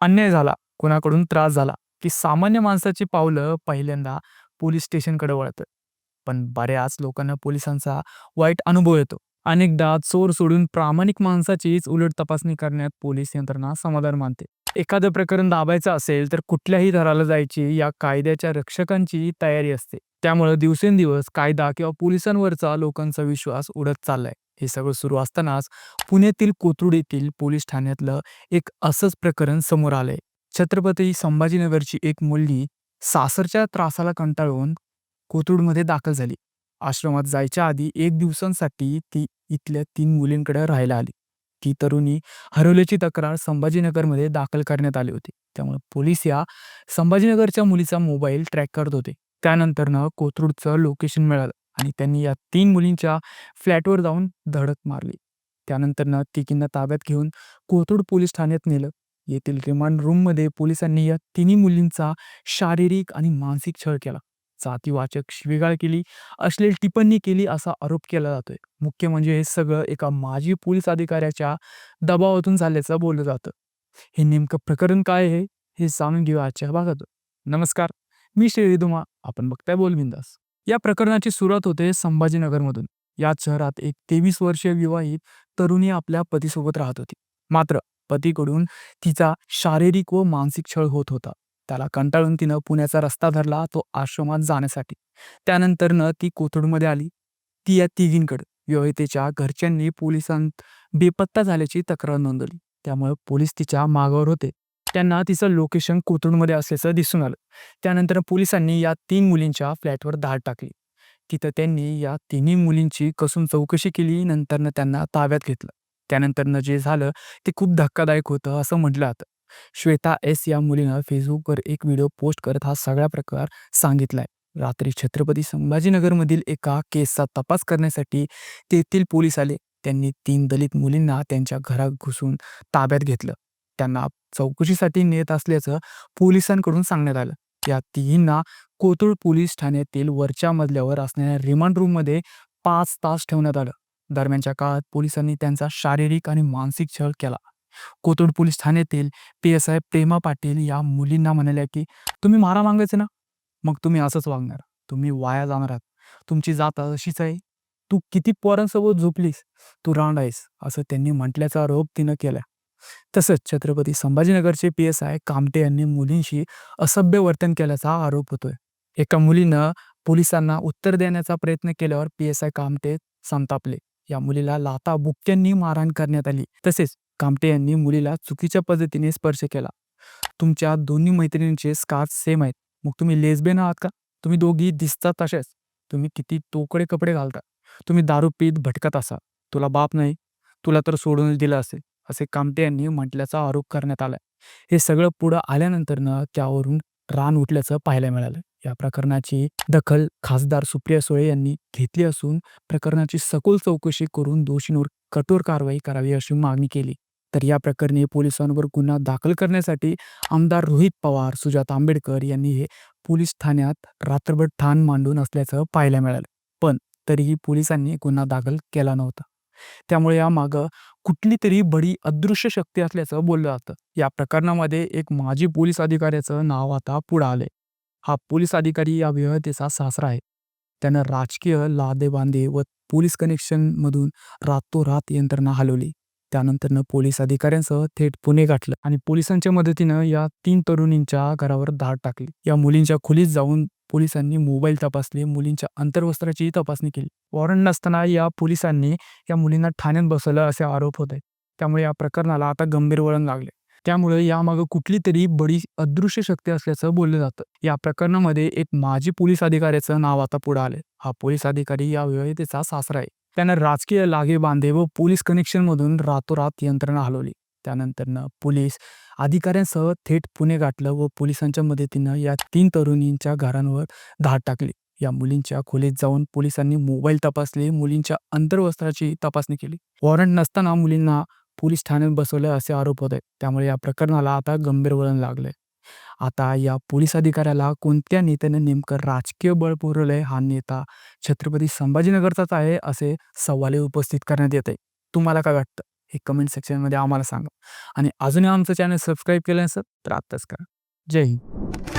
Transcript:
अन्याय झाला, कुणाकडून त्रास झाला, की सामान्य माणसाची पावलं पहिल्यांदा पोलीस स्टेशनकडे वळतं पण बऱ्याच लोकांना पोलिसांचा वाईट अनुभव येतो. अनेकदा चोर सोडून प्रामाणिक माणसाचीच उलट तपासणी करण्यात पोलीस यंत्रणा समाधान मानते. एखादं प्रकरण दाबायचं असेल तर कुठल्याही थराला जायची या कायद्याच्या रक्षकांची तयारी असते. त्यामुळे दिवसेंदिवस कायदा किंवा पोलिसांवरचा लोकांचा विश्वास उडत चाललाय. हे सगळं सुरू असतानाच पुण्यातील कोथरूड येथील पोलीस ठाण्यातलं एक असंच प्रकरण समोर आलंय. छत्रपती संभाजीनगरची एक मुलगी सासरच्या त्रासाला कंटाळून कोथरूडमध्ये दाखल झाली. आश्रमात जायच्या आधी एक दिवसांसाठी ती इथल्या तीन मुलींकडे राहायला आली. ती तरुणी हरवल्याची तक्रार संभाजीनगरमध्ये दाखल करण्यात आली होती. त्यामुळे पोलीस या संभाजीनगरच्या मुलीचा मोबाईल ट्रॅक करत होते. त्यानंतरनं कोथरूडचं लोकेशन मिळालं आणि त्यांनी या तीन मुलींच्या फ्लॅटवर जाऊन धडक मारली. त्यानंतरनं तिघींना ताब्यात घेऊन कोथरूड पोलीस ठाण्यात नेलं. येथील रिमांड रूममध्ये पोलिसांनी या तिन्ही मुलींचा शारीरिक आणि मानसिक छळ केला. जातीवाचक शिवीगाळ केली, अश्लील टिप्पणी केली असा आरोप केला जातोय. मुख्य म्हणजे हे सगळं एका माजी पोलीस अधिकाऱ्याच्या दबावातून झाल्याचं बोललं जातं. हे नेमकं प्रकरण काय आहे हे जाणून घेऊ आजच्या भागातून. नमस्कार, मी श्री धुमा. आपण बघताय बोलबिंदास. या प्रकरणाची सुरुवात होते संभाजीनगरमधून. याच शहरात एक तेवीस वर्षीय विवाहित तरुणी आपल्या पतीसोबत राहत होती. मात्र पतीकडून तिचा शारीरिक व मानसिक छळ होत होता. त्याला कंटाळून तिनं पुण्याचा रस्ता धरला तो आश्रमात जाण्यासाठी. त्यानंतरनं ती कोथरूडमध्ये आली. ती या तिघींकडे विवाहितेच्या घरच्यांनी पोलिसांत बेपत्ता झाल्याची तक्रार नोंदवली. त्यामुळे पोलीस तिच्या मागावर होते. त्यांना तिचं लोकेशन कोथरूडमध्ये असल्याचं दिसून आलं. त्यानंतर पोलिसांनी या तीन मुलींच्या फ्लॅटवर धाड टाकली. तिथं त्यांनी या तिन्ही मुलींची कसून चौकशी केली. नंतरनं त्यांना ताब्यात घेतलं. त्यानंतरनं जे झालं ते खूप धक्कादायक होतं असं म्हटलं जातं. श्वेता एस या मुलीनं फेसबुकवर एक व्हिडिओ पोस्ट करत हा सगळा प्रकार सांगितलाय. रात्री छत्रपती संभाजीनगरमधील एका केसचा तपास करण्यासाठी तेथील पोलीस आले. त्यांनी तीन दलित मुलींना त्यांच्या घरात घुसून ताब्यात घेतलं. त्यांना चौकशीसाठी नेत असल्याचं पोलिसांकडून सांगण्यात आलं. या तिघींना कोथरूड पोलीस ठाण्यातील वरच्या मजल्यावर असणाऱ्या रिमांड रूममध्ये पाच तास ठेवण्यात आलं. दरम्यानच्या काळात पोलिसांनी त्यांचा शारीरिक आणि मानसिक छळ केला. कोथरूड पोलीस ठाण्यातील P S I Prema Patil या मुलींना म्हणाल्या की तुम्ही मारा मागायचे ना मग तुम्ही असंच वागणार. तुम्ही वाया जाणार आहात. तुमची जात अशीच आहे. तू किती पोरांसोबत झोपलीस, तू रांड आहेस असं त्यांनी म्हटल्याचा आरोप तिनं केला. तसंच छत्रपती संभाजीनगरचे पीएसआय कामटे यांनी मुलींशी असभ्य वर्तन केल्याचा आरोप होतोय. एका मुलीनं पोलिसांना उत्तर देण्याचा प्रयत्न केल्यावर पीएसआय कामटे संतापले. या मुलीला लाता बुक्क्यांनी मारहाण करण्यात आली. तसेच कामटे यांनी मुलीला चुकीच्या पद्धतीने स्पर्श केला. तुमच्या दोन्ही मैत्रिणींचे स्कार्फ सेम आहेत. मग तुम्ही लेसबेन आहात का? तुम्ही दोघी दिसता तसेच तुम्ही किती तोकडे कपडे घालता. तुम्ही दारू पीत भटकत असा तुला बाप नाही. तुला तर सोडूनच दिलं असेल. असे कामटे यांनी म्हटल्याचा आरोप करण्यात आलाय. हे सगळं पुढं आल्यानंतरनं त्यावरून रान उठल्याचं पाहायला मिळालं. या प्रकरणाची दखल खासदार सुप्रिया सुळे यांनी घेतली असून प्रकरणाची सखोल चौकशी करून दोषींवर कठोर कारवाई करावी अशी मागणी केली. तर या प्रकरणी पोलिसांवर गुन्हा दाखल करण्यासाठी आमदार रोहित पवार, सुजात आंबेडकर यांनी हे पोलीस ठाण्यात रात्रभर ठाण मांडून असल्याचं पाहायला मिळालं. पण तरीही पोलिसांनी गुन्हा दाखल केला नव्हता. त्यामुळे यामागं कुठली तरी बडी अदृश्य शक्ती असल्याचं बोललं जातं. या प्रकरणामध्ये एक माजी पोलीस अधिकाऱ्याचं नाव आता पुढं आलंय. हा पोलीस अधिकारी या विवाहितेचा सासरा आहे. त्यानं राजकीय लादेबांधे व पोलीस कनेक्शनमधून रातोरात यंत्रणा हलवली. त्यानंतरनं पोलीस अधिकाऱ्यांसह थेट पुणे गाठलं आणि पोलिसांच्या मदतीनं या तीन तरुणींच्या घरावर धाड टाकली. या मुलींच्या खोलीत जाऊन पोलिसांनी मोबाईल तपासले. मुलींच्या अंतर्वस्त्राचीही तपासणी केली. वॉरंट नसताना या पोलिसांनी या मुलींना ठाण्यात बसवलं असे आरोप होत आहेत. त्यामुळे या प्रकरणाला आता गंभीर वळण लागले. त्यामुळे यामागं कुठली तरी बडी अदृश्य शक्ती असल्याचं बोललं जातं. या प्रकरणामध्ये एक माजी पोलीस अधिकाऱ्याचं नाव आता पुढं आलंय. हा पोलीस अधिकारी या विवाहितेचा सासरा आहे. त्यानं राजकीय लागे बांधे व पोलीस कनेक्शनमधून रातोरात यंत्रणा हलवली. त्यानंतरनं पोलीस अधिकाऱ्यांसह थेट पुणे गाठलं व पोलिसांच्या मदतीनं या तीन तरुणींच्या घरांवर धाड टाकली. या मुलींच्या खोलीत जाऊन पोलिसांनी मोबाईल तपासले. मुलींच्या अंतर्वस्त्राची तपासणी केली. वॉरंट नसताना मुलींना पोलीस ठाण्यात बसवलं असे आरोप होत त्यामुळे या प्रकरणाला आता गंभीर वळण लागले आता या पोलीस अधिकाऱ्याला कोणत्या नेत्याने नेमकं राजकीय बळ पुरवलंय हा नेता छत्रपती संभाजीनगरचाच आहे असे सवाल उपस्थित करण्यात येत आहे. तुम्हाला काय वाटतं? हे कमेंट सेक्शनमध्ये आम्हाला सांगा. आणि अजूनही आमचं चॅनल सबस्क्राईब केलं नसेल तर आत्ताच करा. जय हिंद.